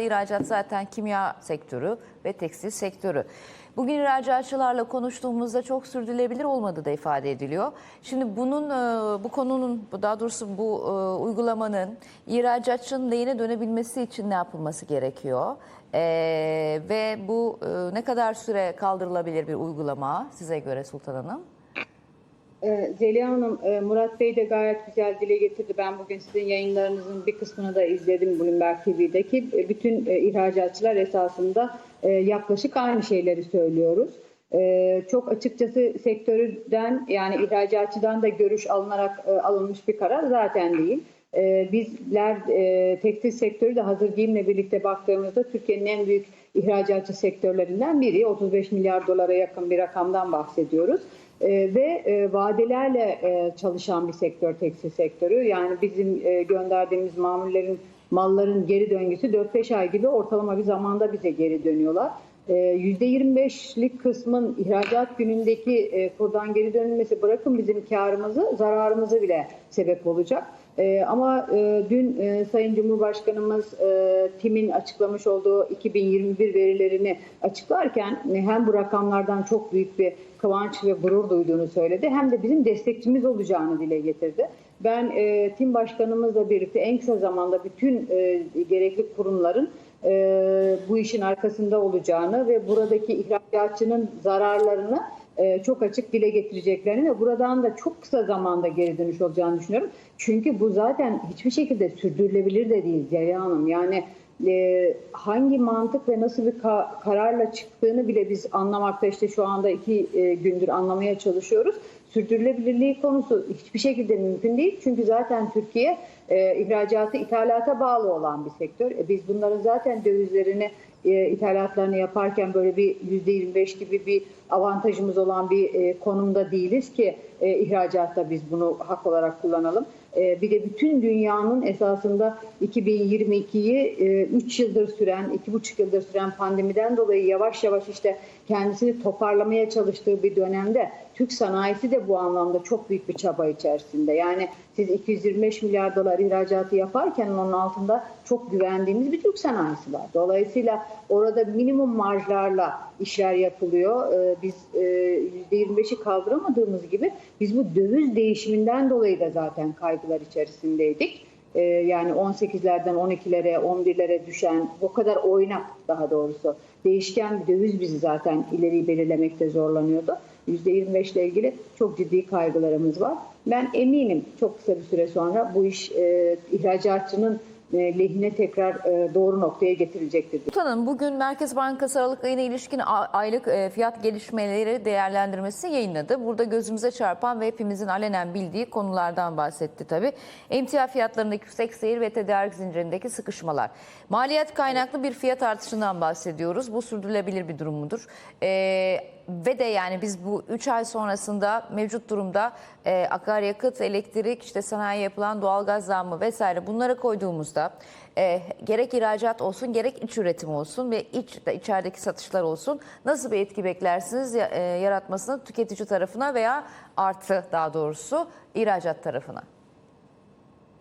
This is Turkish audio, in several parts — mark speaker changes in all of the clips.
Speaker 1: İhracat zaten kimya sektörü ve tekstil sektörü. Bugün ihracatçılarla konuştuğumuzda çok sürdürülebilir olmadığı da ifade ediliyor. Şimdi bunun e, bu konunun daha doğrusu bu e, uygulamanın ihracatçının lehine dönebilmesi için ne yapılması gerekiyor? E, ve bu ne kadar süre kaldırılabilir bir uygulama size göre Sultan Hanım?
Speaker 2: Ee, Zeliha Hanım, e, Murat Bey de gayet güzel dile getirdi. Ben bugün sizin yayınlarınızın bir kısmını da izledim Bloomberg TV'deki. E, Bütün e, ihracatçılar esasında yaklaşık aynı şeyleri söylüyoruz. Çok açıkçası sektörden yani ihracatçıdan da görüş alınarak alınmış bir karar zaten değil. Bizler tekstil sektörü de hazır giyimle birlikte baktığımızda Türkiye'nin en büyük ihracatçı sektörlerinden biri. 35 milyar dolara yakın bir rakamdan bahsediyoruz. Ee, ve e, vadelerle e, çalışan bir sektör tekstil sektörü. Yani bizim e, gönderdiğimiz mamullerin malların geri döngüsü 4-5 ay gibi ortalama bir zamanda bize geri dönüyorlar. E, %25'lik kısmın ihracat günündeki e, kurdan geri dönülmesi bırakın bizim karımızı, zararımızı bile sebep olacak. E, ama e, dün e, Sayın Cumhurbaşkanımız e, TİM'in açıklamış olduğu 2021 verilerini açıklarken e, hem bu rakamlardan çok büyük bir kıvanç ve gurur duyduğunu söyledi hem de bizim destekçimiz olacağını dile getirdi. Ben e, TİM Başkanımızla birlikte en kısa zamanda bütün e, gerekli kurumların e, bu işin arkasında olacağını ve buradaki ihracatçının zararlarını çok açık dile getireceklerini ve buradan da çok kısa zamanda geri dönüş olacağını düşünüyorum. Çünkü bu zaten hiçbir şekilde sürdürülebilir de değil Zeliha Hanım. Yani e, hangi mantık ve nasıl bir ka- kararla çıktığını bile biz anlamakta işte şu anda iki e, gündür anlamaya çalışıyoruz. Sürdürülebilirliği konusu hiçbir şekilde mümkün değil. Çünkü zaten Türkiye e, ihracatı ithalata bağlı olan bir sektör. E, biz bunların zaten dövizlerini e, ithalatlarını yaparken böyle bir %25 gibi bir avantajımız olan bir e, konumda değiliz ki e, ihracatta biz bunu hak olarak kullanalım. E, bir de bütün dünyanın esasında 2022'yi 3 yıldır süren, 2,5 yıldır süren pandemiden dolayı yavaş yavaş işte kendisini toparlamaya çalıştığı bir dönemde Türk sanayisi de bu anlamda çok büyük bir çaba içerisinde. Yani siz 225 milyar dolar ihracatı yaparken onun altında çok güvendiğimiz bir Türk sanayisi var. Dolayısıyla orada minimum marjlarla işler yapılıyor. Biz e, %25'i kaldıramadığımız gibi biz bu döviz değişiminden dolayı da zaten kaygılar içerisindeydik. Ee, Yani 18'lerden 12'lere, 11'lere düşen o kadar oynak daha doğrusu değişken bir döviz bizi zaten ileriyi belirlemekte zorlanıyordu. %25 ile ilgili çok ciddi kaygılarımız var. Ben eminim çok kısa bir süre sonra bu iş e, ihracatçının e, lehine tekrar e, doğru noktaya getirilecektir.
Speaker 1: Sultan Hanım bugün Merkez Bankası Aralık ayına ilişkin aylık e, fiyat gelişmeleri değerlendirmesi yayınladı. Burada gözümüze çarpan ve hepimizin alenen bildiği konulardan bahsetti tabii. Emtia fiyatlarındaki yüksek seyir ve tedarik zincirindeki sıkışmalar. Maliyet kaynaklı bir fiyat artışından bahsediyoruz. Bu sürdürülebilir bir durum mudur? E, ve de yani biz bu 3 ay sonrasında mevcut durumda e, akaryakıt, elektrik, işte sanayi yapılan doğalgaz zammı vesaire bunlara koyduğumuzda e, gerek ihracat olsun gerek iç üretim olsun ve iç içerideki satışlar olsun nasıl bir etki beklersiniz e, yaratmasını tüketici tarafına veya artı daha doğrusu ihracat tarafına?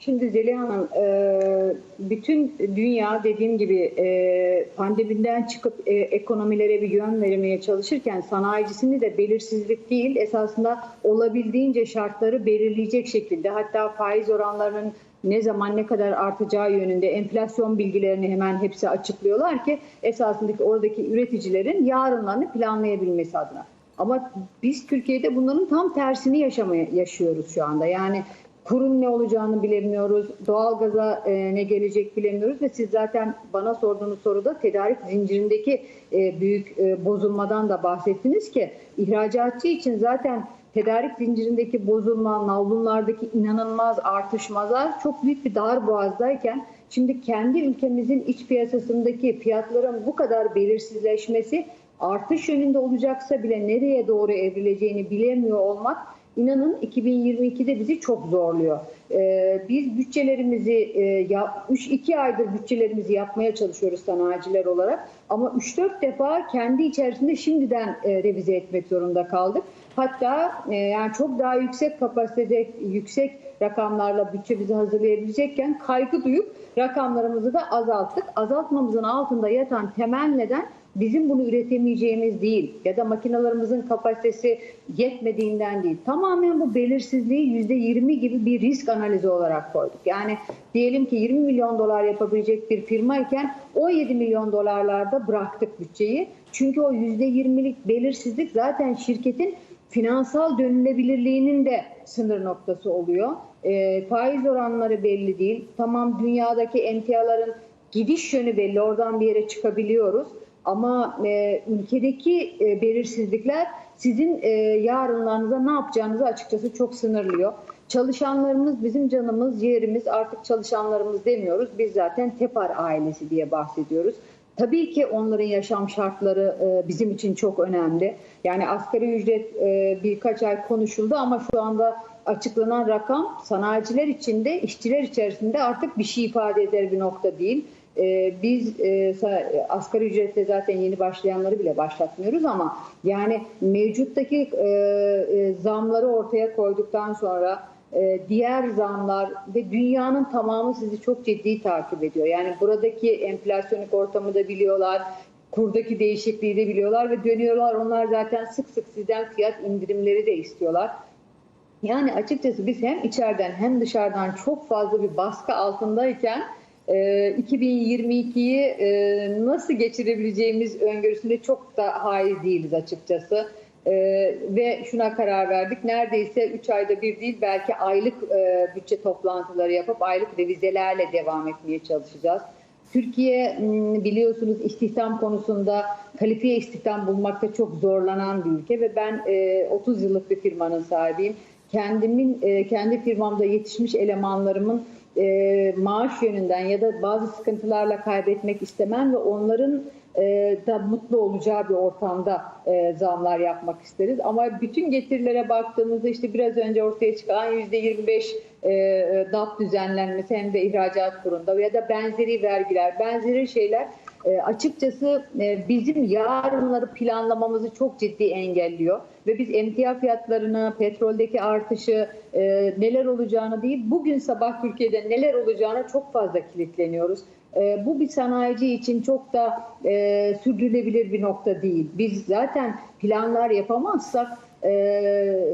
Speaker 2: Şimdi Zeliha Hanım, e, bütün dünya dediğim gibi e, pandemiden çıkıp e, ekonomilere bir yön vermeye çalışırken sanayicisini de belirsizlik değil esasında olabildiğince şartları belirleyecek şekilde hatta faiz oranlarının ne zaman ne kadar artacağı yönünde enflasyon bilgilerini hemen hepsi açıklıyorlar ki esasındaki oradaki üreticilerin yarınlarını planlayabilmesi adına. Ama biz Türkiye'de bunların tam tersini yaşamaya yaşıyoruz şu anda. Yani kurun ne olacağını bilemiyoruz, doğalgaza e, ne gelecek bilemiyoruz ve siz zaten bana sorduğunuz soruda tedarik zincirindeki e, büyük e, bozulmadan da bahsettiniz ki ihracatçı için zaten tedarik zincirindeki bozulma, navlunlardaki inanılmaz artışmalar çok büyük bir dar boğazdayken şimdi kendi ülkemizin iç piyasasındaki fiyatların bu kadar belirsizleşmesi artış yönünde olacaksa bile nereye doğru evrileceğini bilemiyor olmak inanın 2022'de bizi çok zorluyor. Ee, biz bütçelerimizi e, ya, 3-2 aydır bütçelerimizi yapmaya çalışıyoruz sanayiciler olarak ama 3-4 defa kendi içerisinde şimdiden e, revize etmek zorunda kaldık. Hatta e, yani çok daha yüksek kapasite, yüksek rakamlarla bütçemizi hazırlayabilecekken kaygı duyup rakamlarımızı da azalttık. Azaltmamızın altında yatan temel neden bizim bunu üretemeyeceğimiz değil ya da makinalarımızın kapasitesi yetmediğinden değil. Tamamen bu belirsizliği %20 gibi bir risk analizi olarak koyduk. Yani diyelim ki 20 milyon dolar yapabilecek bir firmayken 17 milyon dolarlarda bıraktık bütçeyi. Çünkü o %20'lik belirsizlik zaten şirketin finansal dönülebilirliğinin de sınır noktası oluyor. E, faiz oranları belli değil. Tamam dünyadaki emtiaların gidiş yönü belli. Oradan bir yere çıkabiliyoruz. Ama e, ülkedeki e, belirsizlikler sizin e, yarınlarınıza ne yapacağınızı açıkçası çok sınırlıyor. Çalışanlarımız bizim canımız, yerimiz artık çalışanlarımız demiyoruz. Biz zaten Tepar ailesi diye bahsediyoruz. Tabii ki onların yaşam şartları e, bizim için çok önemli. Yani asgari ücret e, birkaç ay konuşuldu ama şu anda açıklanan rakam sanayiciler için de işçiler içerisinde artık bir şey ifade eder bir nokta değil. E, Biz e, asgari ücretle zaten yeni başlayanları bile başlatmıyoruz ama yani mevcuttaki e, e, zamları ortaya koyduktan sonra e, diğer zamlar ve dünyanın tamamı sizi çok ciddi takip ediyor. Yani buradaki enflasyonik ortamı da biliyorlar, kurdaki değişikliği de biliyorlar ve dönüyorlar. Onlar zaten sık sık sizden fiyat indirimleri de istiyorlar. Yani açıkçası biz hem içeriden hem dışarıdan çok fazla bir baskı altındayken e, 2022'yi e, nasıl geçirebileceğimiz öngörüsünde çok da hayır değiliz açıkçası. E, ve şuna karar verdik. Neredeyse 3 ayda bir değil belki aylık e, bütçe toplantıları yapıp aylık revizelerle devam etmeye çalışacağız. Türkiye m, biliyorsunuz istihdam konusunda kalifiye istihdam bulmakta çok zorlanan bir ülke ve ben e, 30 yıllık bir firmanın sahibiyim. Kendimin e, kendi firmamda yetişmiş elemanlarımın e, maaş yönünden ya da bazı sıkıntılarla kaybetmek istemem ve onların e, da mutlu olacağı bir ortamda e, zamlar yapmak isteriz. Ama bütün getirilere baktığımızda işte biraz önce ortaya çıkan %25 e, e, DAP düzenlenmesi hem de ihracat kurunda ya da benzeri vergiler, benzeri şeyler e, açıkçası e, bizim yarınları planlamamızı çok ciddi engelliyor. Ve biz emtia fiyatlarını, petroldeki artışı, e, neler olacağını değil, bugün sabah Türkiye'de neler olacağına çok fazla kilitleniyoruz. E, bu bir sanayici için çok da e, sürdürülebilir bir nokta değil. Biz zaten planlar yapamazsak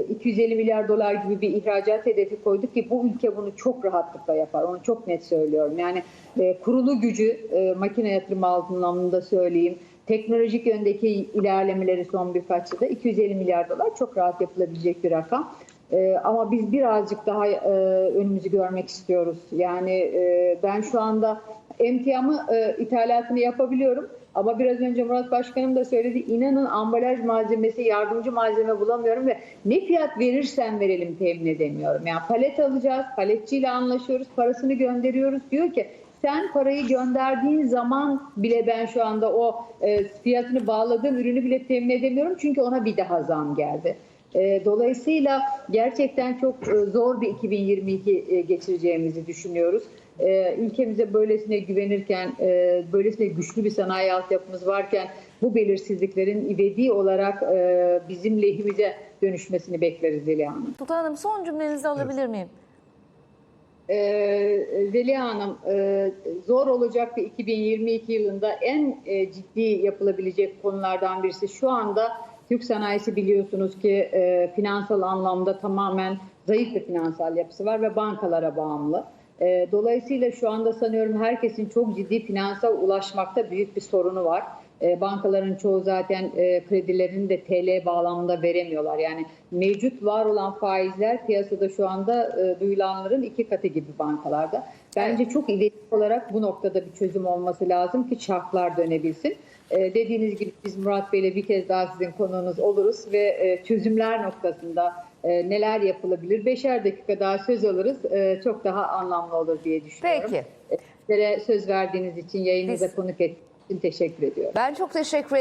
Speaker 2: 250 milyar dolar gibi bir ihracat hedefi koyduk ki bu ülke bunu çok rahatlıkla yapar. Onu çok net söylüyorum. Yani e, kurulu gücü e, makine yatırımı anlamında söyleyeyim. Teknolojik yöndeki ilerlemeleri son birkaç yılda 250 milyar dolar çok rahat yapılabilecek bir rakam. Ee, ama biz birazcık daha e, önümüzü görmek istiyoruz. Yani e, ben şu anda emtiamı e, ithalatını yapabiliyorum. Ama biraz önce Murat Başkanım da söyledi. İnanın ambalaj malzemesi, yardımcı malzeme bulamıyorum ve ne fiyat verirsen verelim temin edemiyorum. Yani palet alacağız, paletçiyle anlaşıyoruz, parasını gönderiyoruz. Diyor ki sen parayı gönderdiğin zaman bile ben şu anda o e, fiyatını bağladığım ürünü bile temin edemiyorum. Çünkü ona bir daha zam geldi. E, Dolayısıyla gerçekten çok e, zor bir 2022 e, geçireceğimizi düşünüyoruz. E, Ülkemize böylesine güvenirken, e, böylesine güçlü bir sanayi altyapımız varken bu belirsizliklerin ivedi olarak e, bizim lehimize dönüşmesini bekleriz Zeliha Hanım.
Speaker 1: Sultan Hanım son cümlenizi alabilir miyim?
Speaker 2: Ee, Zeliha Hanım, e, zor olacak bir 2022 yılında en e, ciddi yapılabilecek konulardan birisi şu anda Türk sanayisi biliyorsunuz ki e, finansal anlamda tamamen zayıf bir finansal yapısı var ve bankalara bağımlı. E, Dolayısıyla şu anda sanıyorum herkesin çok ciddi finansal ulaşmakta büyük bir sorunu var. E, bankaların çoğu zaten e, kredilerini de TL bağlamında veremiyorlar. Yani mevcut var olan faizler piyasada şu anda e, duyulanların iki katı gibi bankalarda. Bence çok ivedi olarak bu noktada bir çözüm olması lazım ki çarklar dönebilsin. E, dediğiniz gibi biz Murat Bey'le bir kez daha sizin konuğunuz oluruz ve e, çözümler noktasında e, neler yapılabilir? Beşer dakika daha söz alırız. E, çok daha anlamlı olur diye düşünüyorum.
Speaker 1: Peki.
Speaker 2: Sizlere söz verdiğiniz için, yayınıza
Speaker 1: Biz-
Speaker 2: konuk ettiğiniz için teşekkür ediyorum.
Speaker 1: Ben çok teşekkür